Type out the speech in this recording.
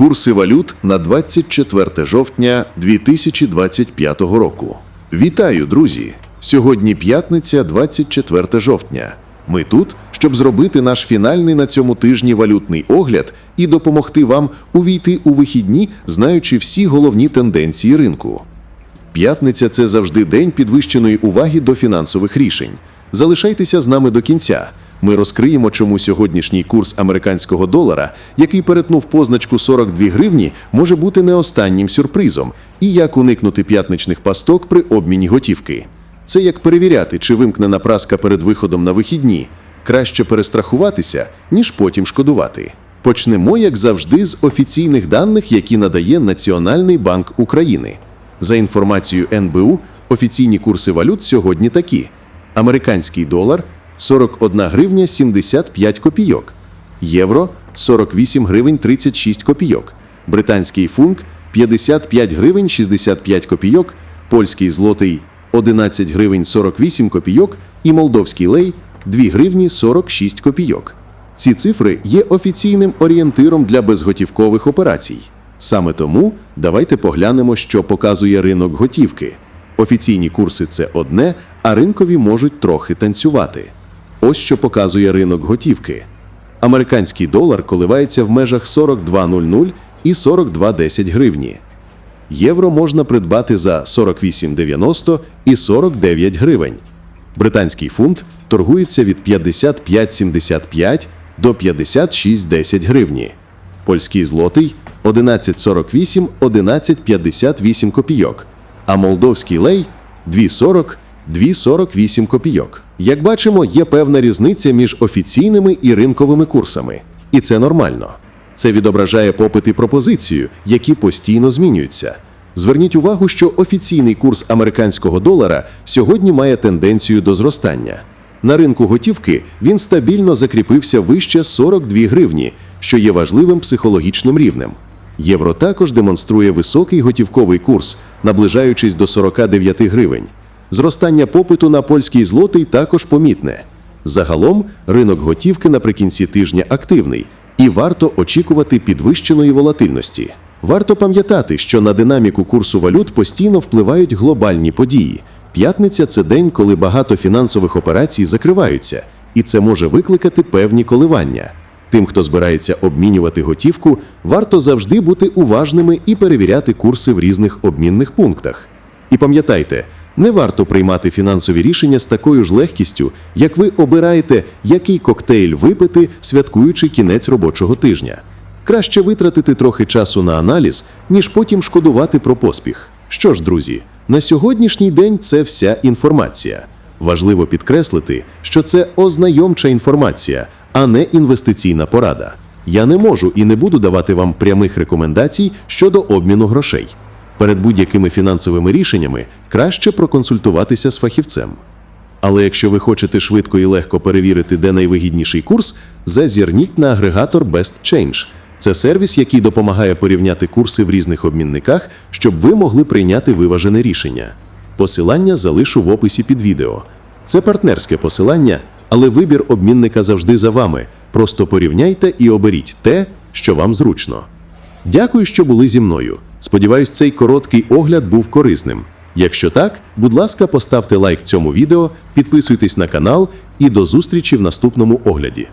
Курси валют на 24 жовтня 2025 року. Вітаю, друзі! Сьогодні п'ятниця, 24 жовтня. Ми тут, щоб зробити наш фінальний на цьому тижні валютний огляд і допомогти вам увійти у вихідні, знаючи всі головні тенденції ринку. П'ятниця це завжди день підвищеної уваги до фінансових рішень. Залишайтеся з нами до кінця. Ми розкриємо, чому сьогоднішній курс американського долара, який перетнув позначку 42 гривні, може бути не останнім сюрпризом, і як уникнути п'ятничних пасток при обміні готівки. Це як перевіряти, чи вимкнена праска перед виходом на вихідні. Краще перестрахуватися, ніж потім шкодувати. Почнемо, як завжди, з офіційних даних, які надає Національний банк України. За інформацією НБУ, офіційні курси валют сьогодні такі: американський долар 41 гривня 75 копійок, євро 48 гривень 36 копійок, британський фунт 55 гривень 65 копійок, польський злотий 11 гривень 48 копійок і молдовський лей 2 гривні 46 копійок. Ці цифри є офіційним орієнтиром для безготівкових операцій. Саме тому давайте поглянемо, що показує ринок готівки. Офіційні курси це одне, а ринкові можуть трохи танцювати. Ось що показує ринок готівки. Американський долар коливається в межах 42.00 і 42.10 гривні. Євро можна придбати за 48,90 і 49 гривень. Британський фунт торгується від 55,75 до 56,10 гривні. Польський злотий 11,48 11,58 копійок, а молдовський лей 2,40 2,48 копійок. Як бачимо, є певна різниця між офіційними і ринковими курсами. І це нормально. Це відображає попит і пропозицію, які постійно змінюються. Зверніть увагу, що офіційний курс американського долара сьогодні має тенденцію до зростання. На ринку готівки він стабільно закріпився вище 42 гривні, що є важливим психологічним рівнем. Євро також демонструє високий готівковий курс, наближаючись до 49 гривень. Зростання попиту на польський злотий також помітне. Загалом ринок готівки наприкінці тижня активний, і варто очікувати підвищеної волатильності. Варто пам'ятати, що на динаміку курсу валют постійно впливають глобальні події. П'ятниця це день, коли багато фінансових операцій закриваються, і це може викликати певні коливання. Тим, хто збирається обмінювати готівку, варто завжди бути уважними і перевіряти курси в різних обмінних пунктах. І пам'ятайте, не варто приймати фінансові рішення з такою ж легкістю, як ви обираєте, який коктейль випити, святкуючи кінець робочого тижня. Краще витратити трохи часу на аналіз, ніж потім шкодувати про поспіх. Що ж, друзі, на сьогоднішній день це вся інформація. Важливо підкреслити, що це ознайомча інформація, а не інвестиційна порада. Я не можу і не буду давати вам прямих рекомендацій щодо обміну грошей. Перед будь-якими фінансовими рішеннями краще проконсультуватися з фахівцем. Але якщо ви хочете швидко і легко перевірити, де найвигідніший курс, зазирніть на агрегатор Best Change. Це сервіс, який допомагає порівняти курси в різних обмінниках, щоб ви могли прийняти виважене рішення. Посилання залишу в описі під відео. Це партнерське посилання, але вибір обмінника завжди за вами. Просто порівняйте і оберіть те, що вам зручно. Дякую, що були зі мною. Сподіваюсь, цей короткий огляд був корисним. Якщо так, будь ласка, поставте лайк цьому відео, підписуйтесь на канал і до зустрічі в наступному огляді.